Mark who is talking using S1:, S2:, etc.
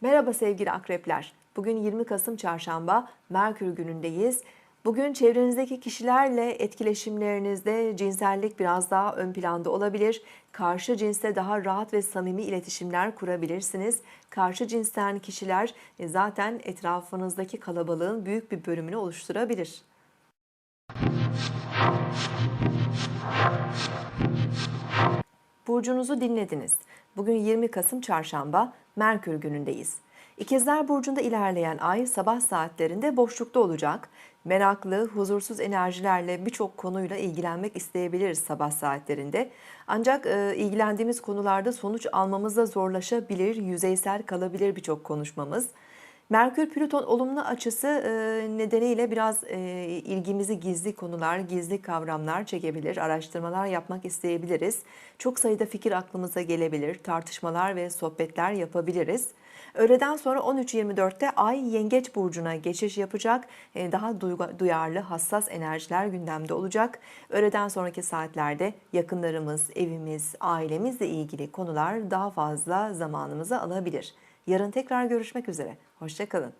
S1: Merhaba sevgili akrepler. Bugün 20 Kasım Çarşamba, Merkür günündeyiz. Bugün çevrenizdeki kişilerle etkileşimlerinizde cinsellik biraz daha ön planda olabilir. Karşı cinsle daha rahat ve samimi iletişimler kurabilirsiniz. Karşı cinsten kişiler e, zaten etrafınızdaki kalabalığın büyük bir bölümünü oluşturabilir. Burcunuzu dinlediniz. Bugün 20 Kasım Çarşamba, Merkür günündeyiz. İkizler Burcu'nda ilerleyen ay sabah saatlerinde boşlukta olacak. Meraklı, huzursuz enerjilerle birçok konuyla ilgilenmek isteyebiliriz sabah saatlerinde. Ancak e, ilgilendiğimiz konularda sonuç almamız da zorlaşabilir, yüzeysel kalabilir birçok konuşmamız. Merkür Plüton olumlu açısı e, nedeniyle biraz e, ilgimizi gizli konular, gizli kavramlar çekebilir, araştırmalar yapmak isteyebiliriz. Çok sayıda fikir aklımıza gelebilir, tartışmalar ve sohbetler yapabiliriz. Öğleden sonra 13.24'te Ay Yengeç Burcu'na geçiş yapacak. E, Daha duyarlı, hassas enerjiler gündemde olacak. Öğleden sonraki saatlerde yakınlarımız, evimiz, ailemizle ilgili konular daha fazla zamanımızı alabilir. Yarın tekrar görüşmek üzere. Hoşçakalın.